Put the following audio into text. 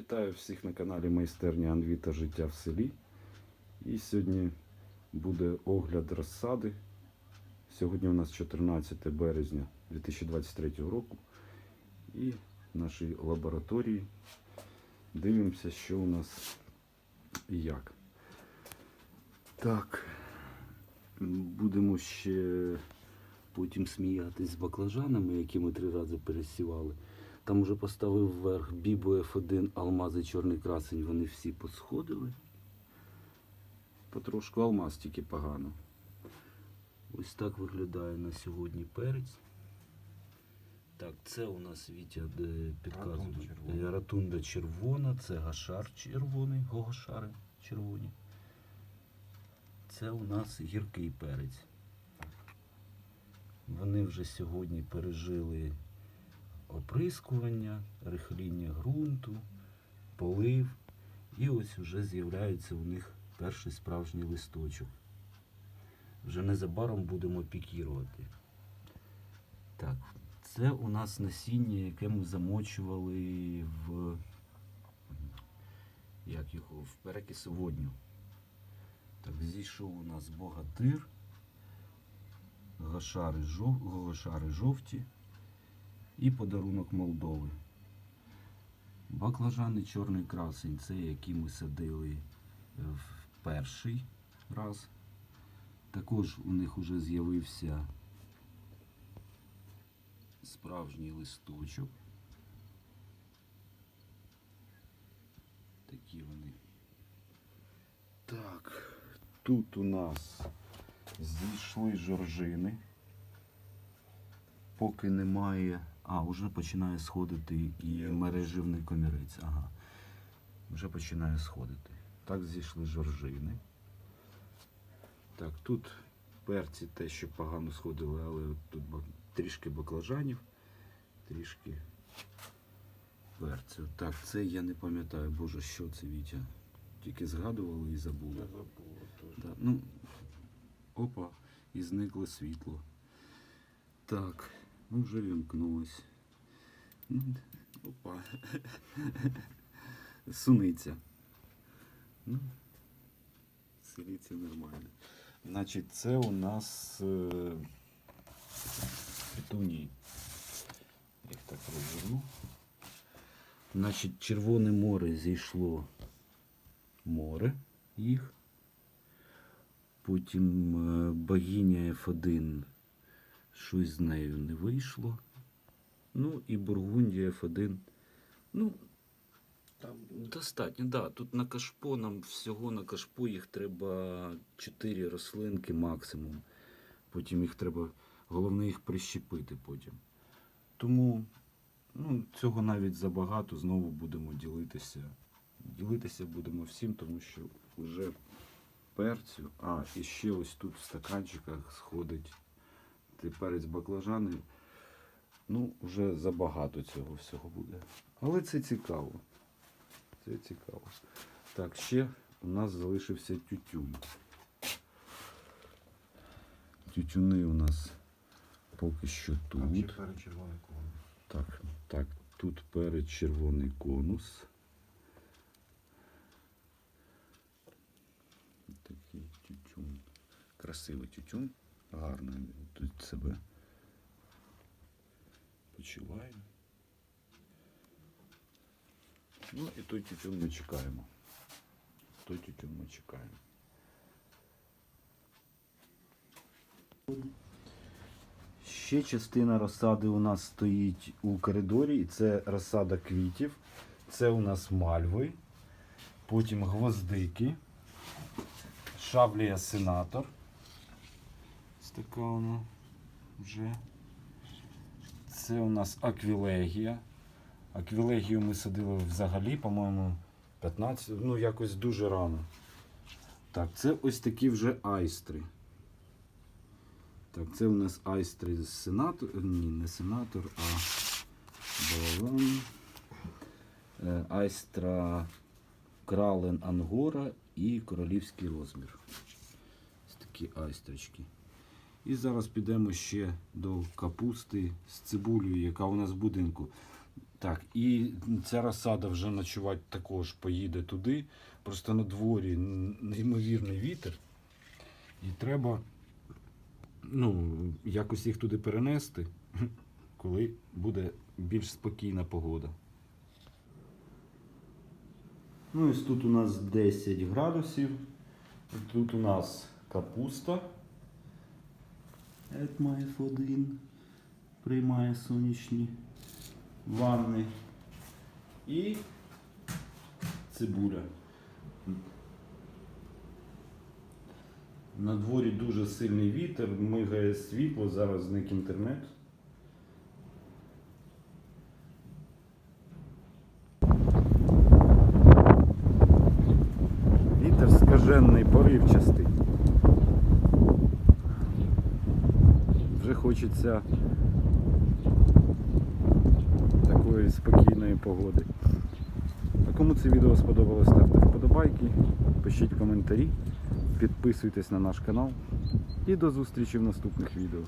Вітаю всіх на каналі Майстерня Анві та Життя в селі. І сьогодні буде огляд розсади. Сьогодні у нас 14 березня 2023 року. І в нашій лабораторії дивимося, що у нас і як. Так, будемо ще потім сміятись з баклажанами, які ми три рази пересівали. Там вже поставив вверх Бібо F1, алмази чорний красень, вони всі посходили. Потрошку алмаз тільки погано. Ось так виглядає на сьогодні перець. Так, це у нас Вітя підказує. Ратунда червона. Ратунда червона, це гашар червоний, гогошари червоні. Це у нас гіркий перець. Вони вже сьогодні пережили оприскування, рихління ґрунту, полив. І ось вже з'являється у них перший справжній листочок. Вже незабаром будемо пікірувати. Так, це у нас насіння, яке ми замочували в, як його, в перекис водню. Так, зійшов у нас богатир, гошари жовті і подарунок Молдови. Баклажани чорний красень, це які ми садили в перший раз. Також у них вже з'явився справжній листочок. Такі вони. Так, тут у нас зійшли жоржини. Поки немає. А, вже починає сходити і мереживний комірець. Ага. Вже починає сходити. Так зійшли жоржини. Так, тут перці те, що погано сходили, але от тут трішки баклажанів, трішки перцю. Так, це я не пам'ятаю, боже, що це Вітя. Тільки згадували і забули. Я забув теж. Да, ну, опа, і зникло світло. Так, ну вже вімкнулось. Ну, Опа. Суниця. Ну, селіться нормально. Значить, це у нас е, петунії. Їх так розверну. Значить, Червоне море зійшло море їх. Потім е, богиня F1, щось з нею не вийшло. Ну і Бургундія F1. Ну, Там достатньо, да. Тут на кашпо нам всього на кашпо їх треба 4 рослинки максимум. Потім їх треба, головне їх прищепити потім. Тому ну, цього навіть забагато, знову будемо ділитися. Ділитися будемо всім, тому що вже перцю. А, і ще ось тут в стаканчиках сходить цей перець баклажани. Ну, вже забагато цього всього буде. Але це цікаво. Це цікаво. Так, ще у нас залишився тютюн. Тютюни у нас поки що там ще тут. перечервоний конус. Так, так, тут перед червоний конус. Такий тютюн. Красивий тютюн. Гарно тут себе почуває. Ну і той тютюн ми чекаємо. Той тютюн ми чекаємо. Ще частина розсади у нас стоїть у коридорі, і це розсада квітів. Це у нас мальви, потім гвоздики, шаблія сенатор. Ось така вона вже. Це у нас аквілегія. Аквілегію ми садили взагалі, по-моєму, 15, ну якось дуже рано. Так, це ось такі вже айстри. Так, це у нас айстри з сенатор. Ні, не сенатор, а балалан. Е, Айстра Крален Ангора і королівський розмір. Ось такі айстрочки. І зараз підемо ще до капусти з цибулею, яка у нас в будинку. Так, і ця розсада вже ночувати також поїде туди. Просто на дворі неймовірний вітер. І треба ну, якось їх туди перенести, коли буде більш спокійна погода. Ну, ось тут у нас 10 градусів. Тут у нас капуста. Етмаєф 1 приймає сонячні ванни. І цибуля. На дворі дуже сильний вітер, мигає світло, зараз зник інтернет. Вітер скажений, поривчастий. Вже хочеться такої спокійної погоди. А кому це відео сподобалось, ставте вподобайки, пишіть коментарі, підписуйтесь на наш канал і до зустрічі в наступних відео.